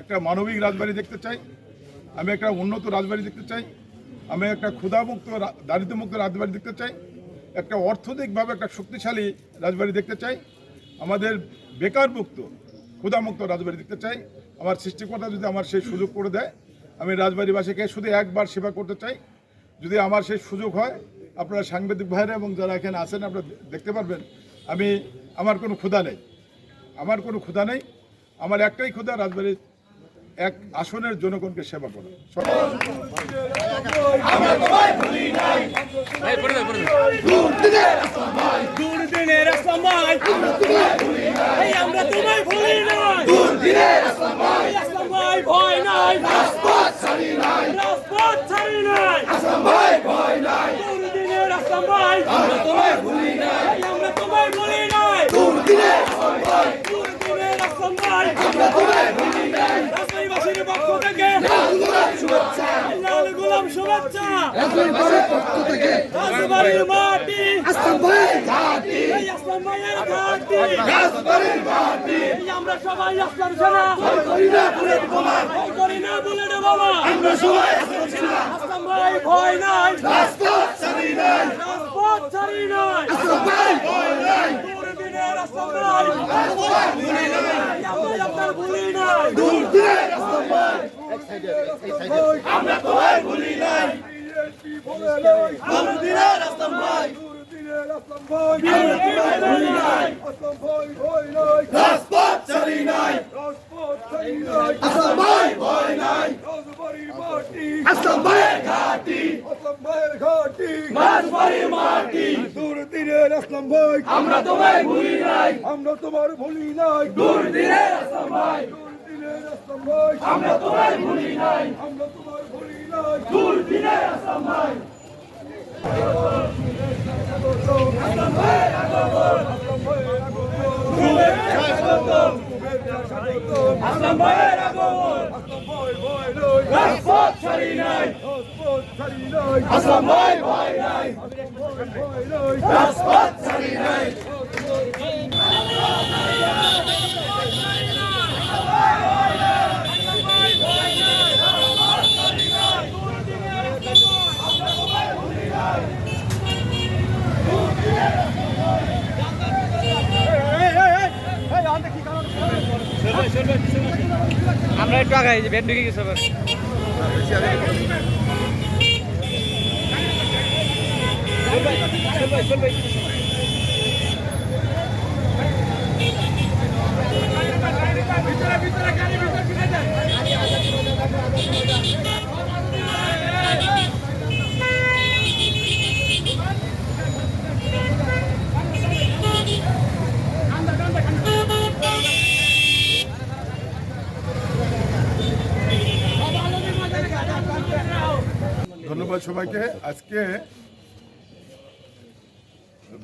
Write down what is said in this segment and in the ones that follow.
একটা মানবিক রাজবাড়ি দেখতে চাই, আমি একটা উন্নত রাজবাড়ি দেখতে চাই, আমি একটা ক্ষুধামুক্ত দারিদ্র্যমুক্ত রাজবাড়ি দেখতে চাই, একটা অর্থনৈতিকভাবে একটা শক্তিশালী রাজবাড়ি দেখতে চাই, আমাদের বেকার মুক্ত ক্ষুধামুক্ত রাজবাড়ি দেখতে চাই, আমার সৃষ্টিকর্তা যদি আমার সেই সুযোগ করে দেয়, আমি রাজবাড়িবাসীকে শুধু একবার সেবা করতে চাই, যদি আমার সেই সুযোগ হয়, আপনারা সাংবাদিক ভাইরা এবং যারা এখানে আছেন আপনারা দেখতে পারবেন, আমি, আমার কোনো ক্ষুধা নেই, আমার কোনো ক্ষুধা নেই, আমার একটাই ক্ষুধা রাজবাড়ির এক আসনের জনগণকে সেবা করা। ভয় নাই ভয় নাই ভুলি নাই আমরা তোমায় ভুলি নাই দুর্দিনের সময় দুর্দিনের সময় আমরা তোমায় ভুলি নাই রাজবাড়িবাসীর পক্ষ থেকে লাল গোলাম শুভেচ্ছা শুভেচ্ছা। রাজবাড়ির মাটি। আসলাম ভাইয়ের ঘাটি আসলাম ভাইয়ের ঘাটি। রাজবাড়ির ঘাটি আমরা সবাই আসলাম সেনা। ভয় করি না বুলেট বোমা ভয় করি না বুলেট বোমা আমরা সবাই আসলাম সেনা। আসলাম ভাই ভয় নাই। রাজপথ ছাড়ি নাই। রাজপথ ছাড়ি নাই। আসলাম ভাই। ভয় নাই দুর্দিনের আসলাম ভাই। রাজপথ নাই আমরা আপনার ভুলি আসলাম আমরা তোমায় ভুলি নাই। দুর্দিনের আসলাম ভাই রাজপথ ছাড়ি নাই আসলাম ভাই ভয় নাই আসলাম ভাইয়ের ঘাটি আসলাম ভাই আমরা তোমায় ভুলি নাই আমরা তোমার ভুলি নাই। ভাই দুর্দিনের আসলাম ভাই আমরা তোমায় ভুলি নাই। আমরা তোমার ভুলি নাই। দুর্দিনের আসলাম ভাই আসলাম ভাইয়ের আগমন রাজপথ ছাড়ি নাই। আসলাম ভাই ভয় নাই ছাড়ি নাই আমরা একটু আগাই যে ভ্যান ঢুকে গেছে আবার ধন্যবাদ সবাইকে। আজকে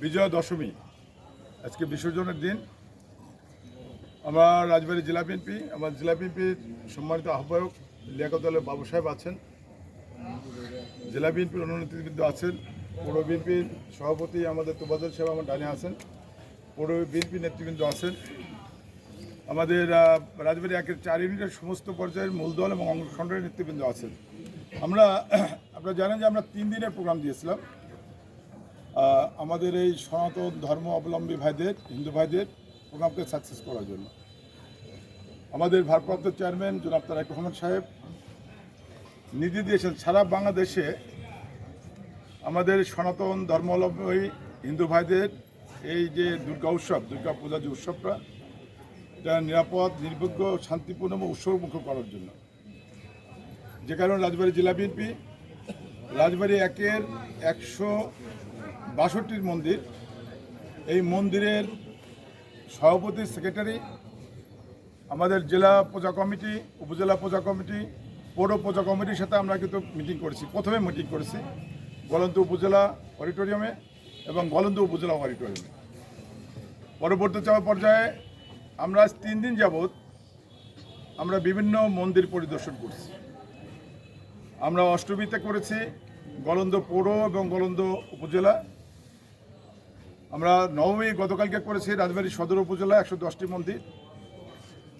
বিজয়া দশমী, আজকে বিসর্জনের দিন। আমার রাজবাড়ি জেলা বিএনপি আমার জেলা বিএনপির সম্মানিত আহ্বায়ক লিয়াকতলের বাবু সাহেব আছেন। জেলা বিএনপির অন্য নেতৃবৃন্দ আছেন। পৌর বিএনপির সভাপতি আমাদের তোবাদল সাহেব আমার ডানে আছেন। পৌর বিএনপি নেতৃবৃন্দ আছেন। আমাদের রাজবাড়ী একের চার ইউনিটের সমস্ত পর্যায়ের মূলদল এবং অঙ্গসংগঠনের নেতৃবৃন্দ আছেন। আমরা আপনারা জানেন যে আমরা তিন দিনের প্রোগ্রাম দিয়েছিলাম। আমাদের এই সনাতন ধর্ম অবলম্বী ভাইদের, হিন্দু ভাইদের প্রোগ্রামকে সাকসেস করার জন্য। আমাদের ভারপ্রাপ্ত চেয়ারম্যান জনাব তারেক রহমান সাহেব নিধি দিয়েছেন, সারা বাংলাদেশে আমাদের সনাতন ধর্মাবলম্বী হিন্দু ভাইদের এই যে দুর্গা উৎসব, দুর্গা পূজা যে উৎসবটা, এটা নিরাপদ নির্বিঘ্ন শান্তিপূর্ণ উৎসবমুখ করার জন্য। যে কারণে রাজবাড়ী জেলা বিএনপি রাজবাড়ী একের একশো বাষট্টির মন্দির। এই মন্দিরের সভাপতি, সেক্রেটারি আমাদের জেলা পূজা কমিটি, উপজেলা পূজা কমিটি, পৌর পূজা কমিটির সাথে আমরা কিন্তু মিটিং করেছি। প্রথমে মিটিং করেছি গলন্দ উপজেলা অডিটোরিয়ামে এবং গলন্দ উপজেলা অডিটোরিয়ামে। পরবর্তী চাওয়া পর্যায়ে আমরা তিন দিন যাবৎ আমরা বিভিন্ন মন্দির পরিদর্শন করছি। আমরা অষ্টমীতে করেছি গলন্দ পৌর এবং গলন্দ উপজেলা। আমরা নবমী গতকালকে করেছি রাজবাড়ী সদর উপজেলা একশো দশটি মন্দির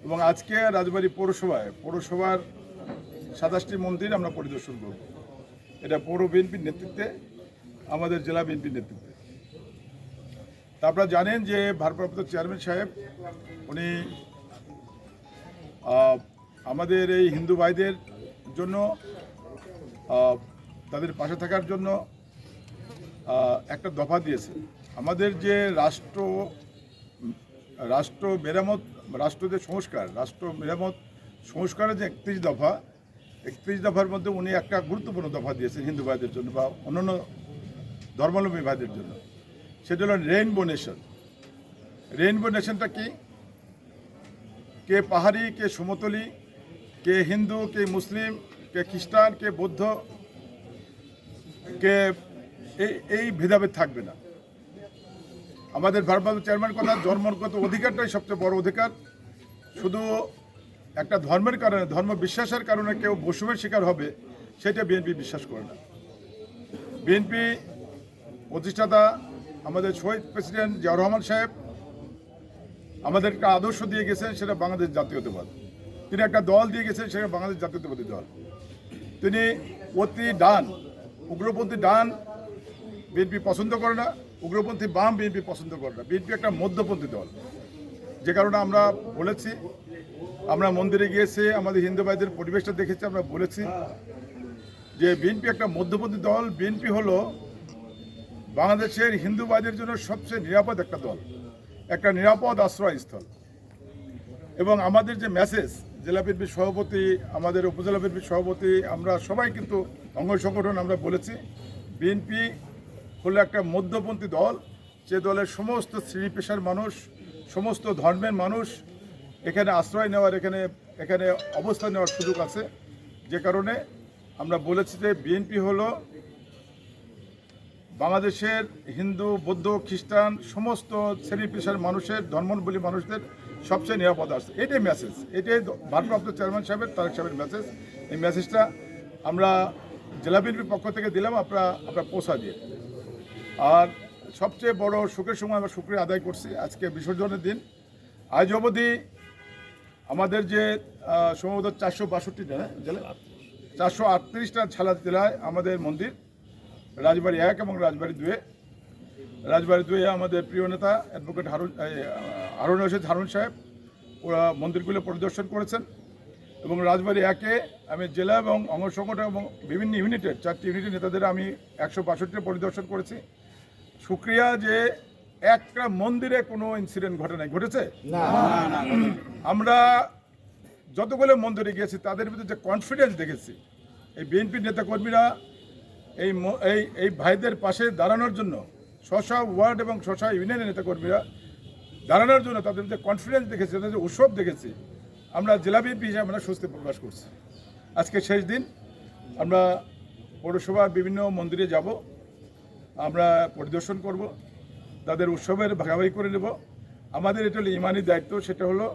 এবং আজকে রাজবাড়ী পৌরসভায়, পৌরসভার সাতাশটি মন্দির আমরা পরিদর্শন করব। এটা পৌর বিএনপির নেতৃত্বে, আমাদের জেলা বিএনপির নেতৃত্বে। তা আপনারা জানেন যে ভারপ্রাপ্ত চেয়ারম্যান সাহেব, উনি আমাদের এই হিন্দু ভাইদের জন্য তাদের পাশে থাকার জন্য একটা দফা দিয়েছে। আমাদের যে রাষ্ট্র রাষ্ট্র মেরামত রাষ্ট্র যে সংস্কার, রাষ্ট্র মেরামত সংস্কারের যে একত্রিশ দফা, একত্রিশ দফার মধ্যে উনি একটা গুরুত্বপূর্ণ দফা দিয়েছেন হিন্দু ভাইদের জন্য বা অন্যান্য ধর্মাবলম্বী ভাইদের জন্য। সেটা হলো রেইনবো নেশন রেইনবো নেশনটা কি? কে পাহাড়ি, কে সমতলি, কে হিন্দু, কে মুসলিম কে খ্রিস্টান, কে বৌদ্ধ, কে এই এই ভেদাভেদ থাকবে না। আমাদের ভারপ্রাপ্ত চেয়ারম্যান কথা জন্মগত অধিকারটাই সবচেয়ে বড় অধিকার। শুধু একটা ধর্মের কারণে, ধর্ম বিশ্বাসের কারণে কেউ বৈষম্যের শিকার হবে, সেটা বিএনপি বিশ্বাস করে না। বিএনপি প্রতিষ্ঠাতা আমাদের শহীদ প্রেসিডেন্ট জিয়াউর রহমান সাহেব আমাদের একটা আদর্শ দিয়ে গেছেন, সেটা বাংলাদেশ জাতীয়তাবাদ। তিনি একটা দল দিয়ে গেছেন সেটা বাংলাদেশ জাতীয়তাবাদী দল। তিনি অতি ডান, উগ্রপন্থী ডান বিএনপি পছন্দ করে না, উগ্রপন্থী বাম বিএনপি পছন্দ করে না। বিএনপি একটা মধ্যপন্থী দল। যে কারণে আমরা বলেছি, আমরা মন্দিরে গিয়েছি, আমাদের হিন্দু ভাইদের পরিবেশটা দেখেছি, আমরা বলেছি যে বিএনপি একটা মধ্যপন্থী দল, বিএনপি হলো বাংলাদেশের হিন্দু ভাইদের জন্য সবচেয়ে নিরাপদ একটা দল, একটা নিরাপদ আশ্রয়স্থল। এবং আমাদের যে মেসেজ জেলা বিএনপির সভাপতি, আমাদের উপজেলা বিএনপির সভাপতি, আমরা সবাই কিন্তু অঙ্গ সংগঠন আমরা বলেছি। বিএনপি হলো একটা মধ্যপন্থী দল, যে দলের সমস্ত শ্রেণি পেশার মানুষ, সমস্ত ধর্মের মানুষ এখানে আশ্রয় নেওয়ার, এখানে এখানে অবস্থান নেওয়ার সুযোগ আছে। যে কারণে আমরা বলেছি যে বিএনপি হলো বাংলাদেশের হিন্দু, বৌদ্ধ, খ্রিস্টান, সমস্ত শ্রেণি পেশার মানুষের ধর্মাবলী মানুষদের সবচেয়ে নিরাপদ আছে এটাই মেসেজ এটাই ভারপ্রাপ্ত চেয়ারম্যান সাহেবের, তারেক সাহেবের মেসেজ এই মেসেজটা আমরা জেলা বিএনপির পক্ষ থেকে দিলাম, আপনারা আপনারা পৌঁছা দিয়ে। আর সবচেয়ে বড় সুখের সময় আমরা শুক্রিয়া আদায় করছি আজকে বিসর্জনের দিন। আজ অবধি আমাদের যে সম্ভবত চারশো বাষট্টি জেলা চারশো আটত্রিশটা ছালা জেলায় আমাদের মন্দির, রাজবাড়ি এক এবং রাজবাড়ি দুয়ে। রাজবাড়ি দুয়ে আমাদের প্রিয় নেতা অ্যাডভোকেট হারুন হারুন রশিদ হারুন সাহেব ওরা মন্দিরগুলো পরিদর্শন করেছেন এবং রাজবাড়ি একে আমি জেলা এবং অঙ্গ সংগঠন এবং বিভিন্ন ইউনিটের চারটি ইউনিটের নেতাদের আমি একশো বাষট্টি পরিদর্শন করেছি। সুক্রিয়া যে একটা মন্দিরে কোনো ইনসিডেন্ট ঘটে নাই ঘটেছে? আমরা যতগুলো মন্দিরে গিয়েছি তাদের ভিতরে যে কনফিডেন্স দেখেছি এই বিএনপির নেতাকর্মীরা এই এই এই ভাইদের পাশে দাঁড়ানোর জন্য স্বশা ওয়ার্ড এবং স্বশা ইউনিয়নের নেতাকর্মীরা দাঁড়ানোর জন্য তাদের যে কনফিডেন্স দেখেছি, তাদের যে উৎসব দেখেছি, আমরা জেলা বিএনপি হিসাবে আমরা স্বস্তি প্রকাশ করছি। আজকে শেষ দিন, আমরা পৌরসভার বিভিন্ন মন্দিরে যাব, আমরা পরিদর্শন করব, তাদের উৎসবের ভাগাভাগি করে নেব। আমাদের এটা হলো ইমানি দায়িত্ব, সেটা হলো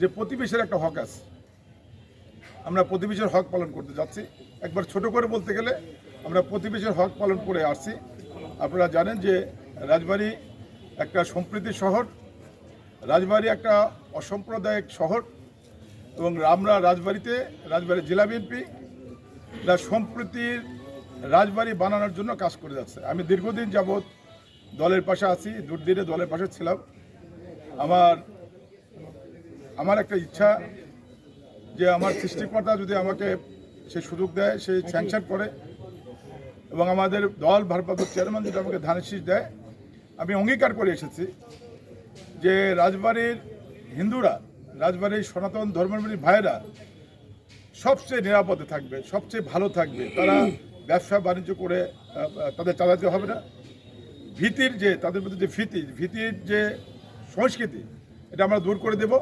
যে প্রতিবেশীর একটা হক আছে। আমরা প্রতিবেশীর হক পালন করতে যাচ্ছি। একবার ছোট করে বলতে গেলে, আমরা প্রতিবেশীর হক পালন করে আসছি। আপনারা জানেন যে রাজবাড়ি একটা সম্প্রীতি শহর রাজবাড়ি একটা অসাম্প্রদায়িক শহর এবং আমরা রাজবাড়িতে রাজবাড়ি জেলা বিএনপি যা সম্প্রীতির রাজবাড়ি বানানোর জন্য কাজ করে যাচ্ছে। আমি দীর্ঘদিন যাবৎ দলের পাশে আছি দুর্দিনে দলের পাশে ছিলাম। আমার আমার একটা ইচ্ছা যে আমার সৃষ্টিকর্তা যদি আমাকে সে সুযোগ দেয় সে স্যাংশন করে এবং আমাদের দল ভারপ্রাপ্ত চেয়ারম্যান যদি আমাকে ধানের শীষ দেয় আমি অঙ্গীকার করে এসেছি। যে রাজবাড়ির হিন্দুরা, রাজবাড়ির সনাতন ধর্মাবলী ভাইরা সবচেয়ে নিরাপদে থাকবে, সবচেয়ে ভালো থাকবে। তারা ব্যবসা বাণিজ্য করে তাদের চালাতে হবে না। ভীতির যে, তাদের মধ্যে যে ভীতি, ভীতির যে সংস্কৃতি, এটা আমরা দূর করে দেব।